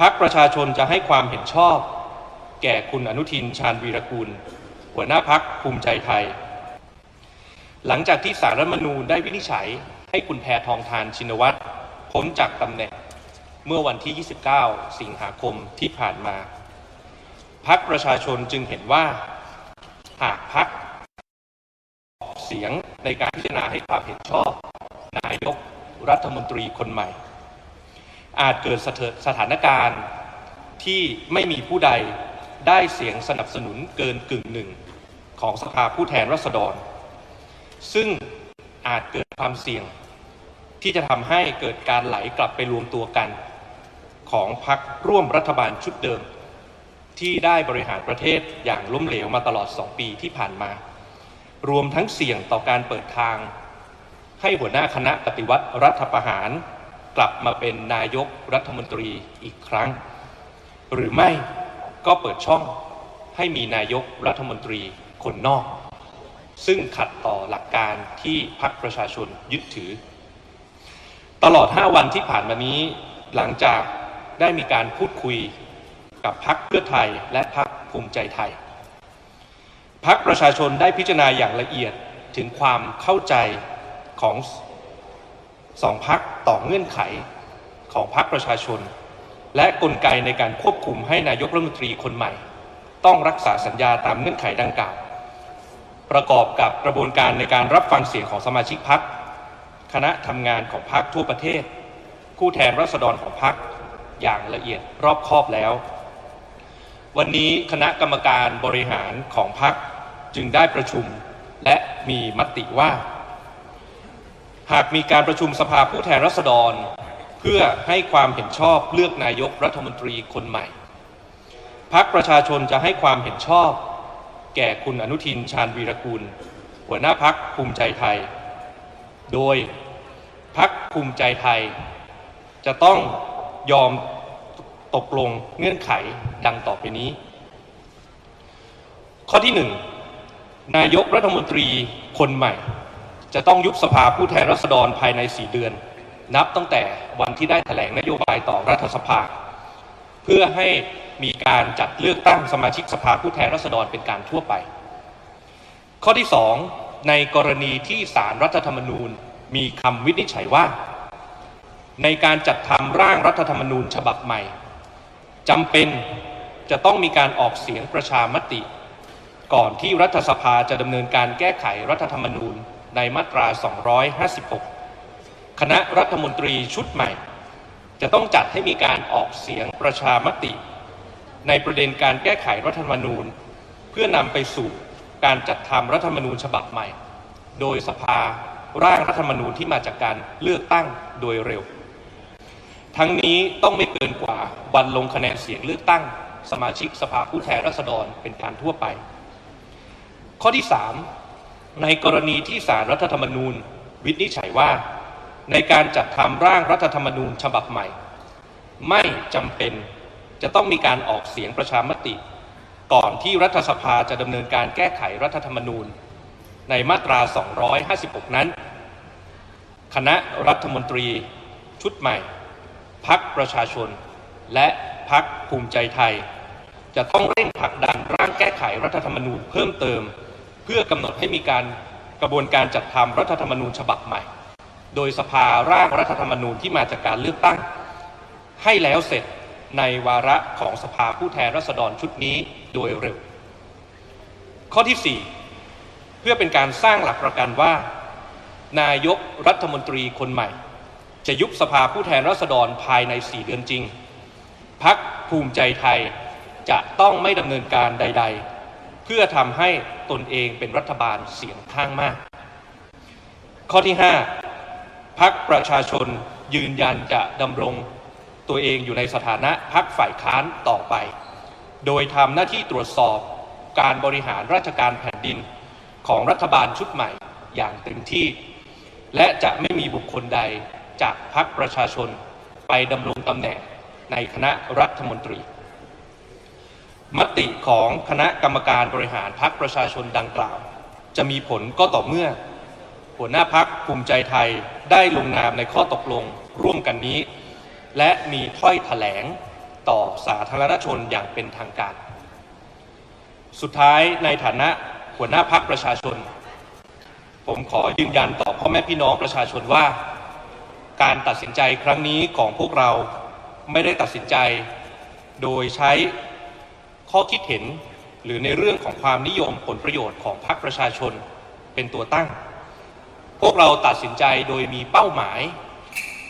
พักประชาชนจะให้ความเห็นชอบ แก่คุณอนุทินชาญวีรกูล หัวหน้าพักภูมิใจไทย หลังจากที่สารรัฐมนูญได้วินิจฉัยให้คุณแพทองทานชินวัตรพ้นจากตำแหน่งเมื่อวันที่ 29 สิงหาคมที่ผ่านมา พักประชาชนจึงเห็นว่า หากพักเสียงในการพิจารณาให้ความเห็นชอบ นายกรัฐมนตรีคนใหม่ อาจเกิดสถานการณ์ที่ไม่มีผู้ใดได้เสียงสนับสนุนเกินกึ่งหนึ่งของสภาผู้แทนราษฎร ซึ่งอาจเกิดความเสี่ยงที่จะทำให้เกิดการไหลกลับไปรวมตัวกัน ของพรรคร่วมรัฐบาลชุดเดิม ที่ได้บริหารประเทศอย่างล้มเหลวมาตลอด 2 ปีที่ผ่านมา รวมทั้งเสี่ยงต่อการเปิดทาง ให้หัวหน้าคณะปฏิวัติรัฐประหาร กลับมาเป็นนายกรัฐมนตรีอีกครั้ง หรือไม่ก็เปิดช่องให้มีนายกรัฐมนตรีคนนอก ซึ่งขัดต่อหลักการที่พรรคประชาชนยึดถือ ตลอด 5 วันที่ผ่านมานี้หลังจากได้มีการพูดคุยกับพรรคเพื่อไทยและพรรคภูมิใจไทยพรรคประชาชนได้พิจารณาอย่างละเอียดถึงความเข้าใจของ สองพรรคต่อเงื่อนไขของพรรคประชาชน และกลไกในการควบคุมให้นายกรัฐมนตรีคนใหม่ ต้องรักษาสัญญาตามเงื่อนไขดังกล่าว ประกอบกับกระบวนการในการรับฟังเสียงของสมาชิกพรรคณะทำงานของพรรคทั่วประเทศ ผู้แทนรัษฎรของพรรคอย่างละเอียดรอบคอบแล้ว วันนี้คณะกรรมการบริหารของพรรคจึงได้ประชุมและมีมติว่า หากมีการประชุมสภาผู้แทนราษฎร เพื่อให้ความเห็นชอบเลือกนายกรัฐมนตรีคนใหม่พักประชาชนจะให้ความเห็นชอบ แก่คุณอนุทินชาญวีรกูล หัวหน้าพักภูมิใจไทย โดยพักภูมิใจไทย จะต้องยอมตกลงเงื่อนไขดังต่อไปนี้ ข้อที่หนึ่งนายกรัฐมนตรีคนใหม่ จะต้องยุบสภาผู้แทนราษฎรภายใน 4 เดือน นับตั้งแต่วันที่ได้แถลงนโยบายต่อรัฐสภา เพื่อให้มีการจัดเลือกตั้งสมาชิกสภาผู้แทนราษฎรเป็นการทั่วไป ข้อที่ 2 ในกรณีที่สารรัฐธรรมนูญมีคำวินิจฉัยว่า ในการจัดทำร่างรัฐธรรมนูญฉบับใหม่จำเป็นจะต้องมีการออกเสียงประชามติ ก่อนที่รัฐสภาจะดำเนินการแก้ไขรัฐธรรมนูญ ในมาตรา 256 คณะรัฐมนตรีชุดใหม่ จะต้องจัดให้มีการออกเสียงประชามติ ในประเด็นการแก้ไขรัฐธรรมนูญ เพื่อนำไปสู่การจัดทำรัฐธรรมนูญฉบับใหม่ โดยสภาร่างรัฐธรรมนูญที่มาจากการเลือกตั้งโดยเร็ว ทั้งนี้ต้องไม่เกินกว่าวันลงคะแนนเสียงเลือกตั้ง สมาชิกสภาผู้แทนราษฎรเป็นการทั่วไป ข้อที่ 3 ในกรณีที่สารรัฐธรรมนูญ วินิจฉัยว่า ในการจัดทำร่างรัฐธรรมนูญฉบับใหม่ ไม่จำเป็นจะต้องมีการออกเสียงประชามติ ก่อนที่รัฐสภาจะดำเนินการแก้ไขรัฐธรรมนูญ ในมาตรา 256 นั้น คณะรัฐมนตรีชุดใหม่ พักประชาชน และพักภูมิใจไทย จะต้องเร่งผลักดันร่างแก้ไขรัฐธรรมนูญเพิ่มเติม เพื่อกำหนดให้มีการกระบวนการจัดทำรัฐธรรมนูญฉบับใหม่ โดยสภาร่างรัฐธรรมนูญที่มาจากการเลือกตั้ง ให้แล้วเสร็จในวาระของสภาผู้แทนราษฎรชุดนี้โดยเร็ว ข้อที่ 4 เพื่อเป็นการสร้างหลักประกันว่า นายกรัฐมนตรีคนใหม่ จะยุบสภาผู้แทนราษฎรภายใน 4 เดือนจริงพักภูมิใจไทยจะต้องไม่ดำเนินการใด ๆ เพื่อทำให้ตนเองเป็นรัฐบาลเสียงข้างมาก ข้อที่ 5พักประชาชนยืนยันจะดำรงตัวเองอยู่ในสถานะพักฝ่ายค้านต่อไป โดยทำหน้าที่ตรวจสอบการบริหารราชการแผ่นดินของรัฐบาลชุดใหม่อย่างเต็มที่ และจะไม่มีบุคคลใดจากพักประชาชนไปดำรงตำแหน่งในคณะรัฐมนตรี มติของคณะกรรมการบริหารพักประชาชนดังกล่าว จะมีผลก็ต่อเมื่อ หัวหน้าพักภูมิใจไทยได้ลงนามในข้อตกลงร่วมกันนี้ และมีถ้อยแถลงต่อสาธารณชนอย่างเป็นทางการ สุดท้ายในฐานะหัวหน้าพักประชาชน ผมขอยืนยันต่อพ่อแม่พี่น้องประชาชนว่า การตัดสินใจครั้งนี้ของพวกเราไม่ได้ตัดสินใจ โดยใช้ ข้อคิดเห็นหรือในเรื่องของความนิยมผลประโยชน์ของพรรคประชาชนเป็นตัวตั้ง พวกเราตัดสินใจโดยมีเป้าหมาย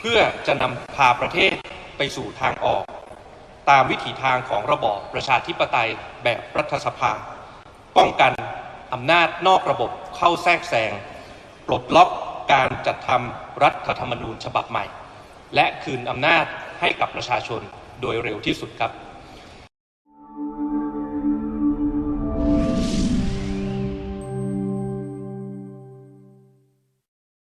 เพื่อจะนำพาประเทศไปสู่ทางออก ตามวิถีทางของระบอบประชาธิปไตยแบบรัฐสภา ป้องกันอำนาจนอกระบบเข้าแทรกแซงปลดล็อกการจัดทำรัฐธรรมนูญฉบับใหม่ และคืนอำนาจให้กับประชาชนโดยเร็วที่สุดครับ